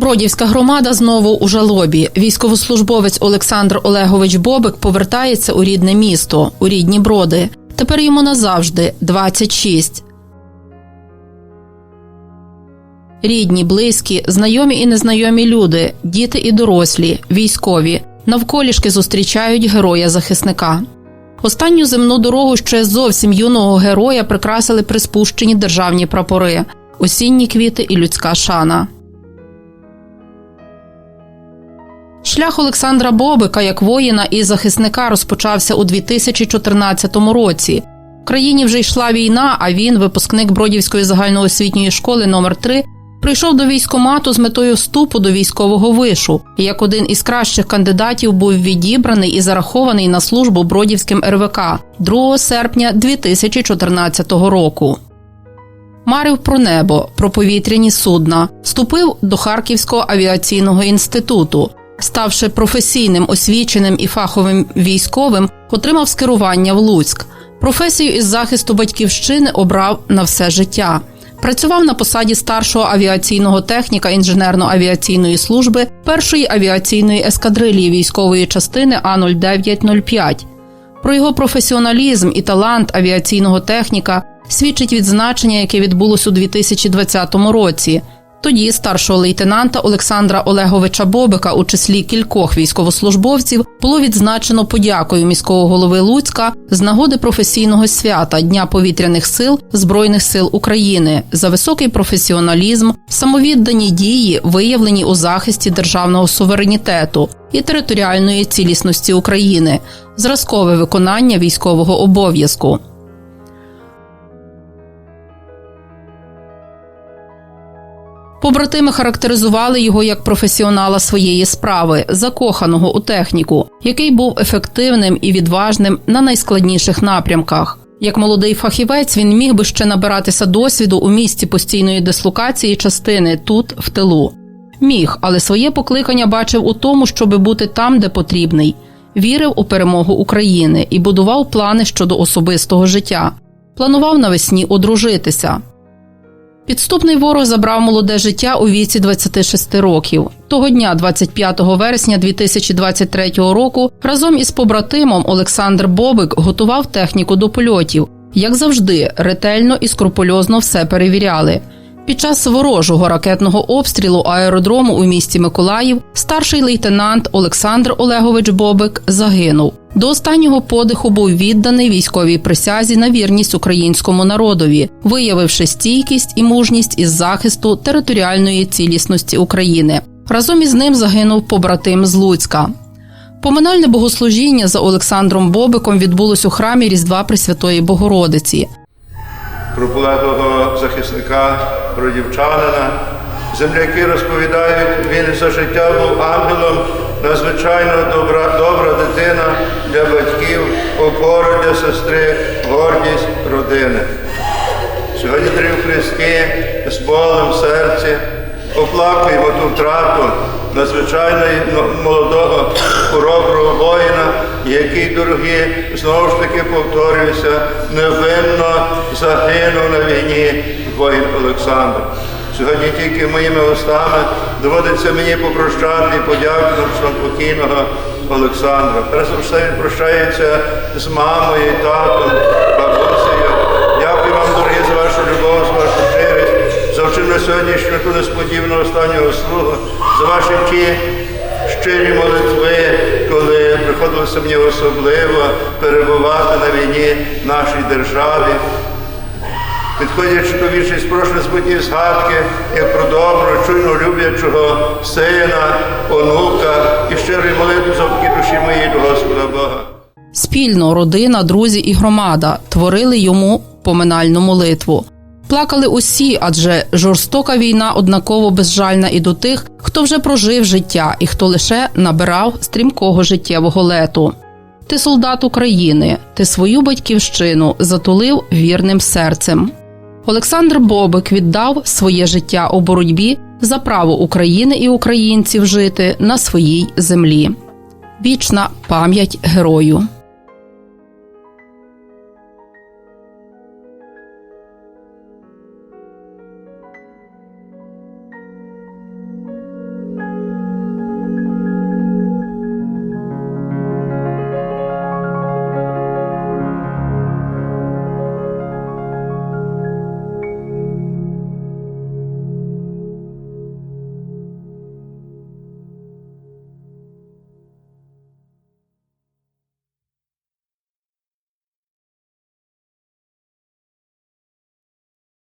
Бродівська громада знову у жалобі. Військовослужбовець Олександр Олегович Бобик повертається у рідне місто, у рідні броди. Тепер йому назавжди 26. Рідні, близькі, знайомі і незнайомі люди, діти і дорослі, військові навколішки зустрічають героя-захисника. Останню земну дорогу ще зовсім юного героя прикрасили приспущені державні прапори, осінні квіти і людська шана. Шлях Олександра Бобика як воїна і захисника розпочався у 2014 році. В країні вже йшла війна, а він, випускник Бродівської загальноосвітньої школи номер 3 прийшов до військомату з метою вступу до військового вишу. Як один із кращих кандидатів був відібраний і зарахований на службу Бродівським РВК 2 серпня 2014 року. Марив про небо, про повітряні судна, вступив до Харківського авіаційного інституту. Ставши професійним, освіченим і фаховим військовим, отримав скерування в Луцьк. Професію із захисту батьківщини обрав на все життя. Працював на посаді старшого авіаційного техніка інженерно-авіаційної служби першої авіаційної ескадрилії військової частини А 0905 Про його професіоналізм і талант авіаційного техніка свідчить відзначення, яке відбулось у 2020 році. Тоді старшого лейтенанта Олександра Олеговича Бобика у числі кількох військовослужбовців було відзначено подякою міського голови Луцька з нагоди професійного свята Дня повітряних сил Збройних сил України за високий професіоналізм, самовіддані дії, виявлені у захисті державного суверенітету і територіальної цілісності України, зразкове виконання військового обов'язку. Побратими характеризували його як професіонала своєї справи, закоханого у техніку, який був ефективним і відважним на найскладніших напрямках. Як молодий фахівець, він міг би ще набиратися досвіду у місці постійної дислокації частини тут, в тилу. Міг, але своє покликання бачив у тому, щоби бути там, де потрібний. Вірив у перемогу України і будував плани щодо особистого життя. Планував навесні одружитися. Підступний ворог забрав молоде життя у віці 26 років. Того дня, 25 вересня 2023 року, разом із побратимом Олександр Бобик готував техніку до польотів. Як завжди, ретельно і скрупульозно все перевіряли. Під час ворожого ракетного обстрілу аеродрому у місті Миколаїв старший лейтенант Олександр Олегович Бобик загинув. До останнього подиху був відданий військовій присязі на вірність українському народові, виявивши стійкість і мужність із захисту територіальної цілісності України. Разом із ним загинув побратим з Луцька. Поминальне богослужіння за Олександром Бобиком відбулось у храмі Різдва Пресвятої Богородиці. Про полеглого захисника, про дівчанина. Земляки розповідають, він за життя був ангелом, надзвичайно добра, добра дитина для батьків, опора для сестри, гордість родини. Сьогодні три Христі з болем в серці оплакуємо ту втрату надзвичайно молодого хороброго воїна, який, дорогі, знову ж таки повторююся, невинно загинув на війні воїн Олександр. Сьогодні тільки моїми устами доводиться мені попрощати і подякувати покійного Олександра. Перш за все він прощається з мамою, татом, бабусею. Дякую вам, дорогі, за вашу любов, щирість, сьогоднішню ту несподівану останнього слугу, за ваші ті щирі молитви, коли приходилося мені особливо перебувати на війні нашій державі. Підходячи до вічі спрошені збиті згадки, як про доброго, чуйно люблячого сина, онука і щирої молитви за душі моєї до Господа Бога. Спільно родина, друзі і громада творили йому поминальну молитву. Плакали усі, адже жорстока війна однаково безжальна і до тих, хто вже прожив життя і хто лише набирав стрімкого життєвого лету. Ти солдат України, ти свою батьківщину затулив вірним серцем. Олександр Бобик віддав своє життя у боротьбі за право України і українців жити на своїй землі. Вічна пам'ять герою.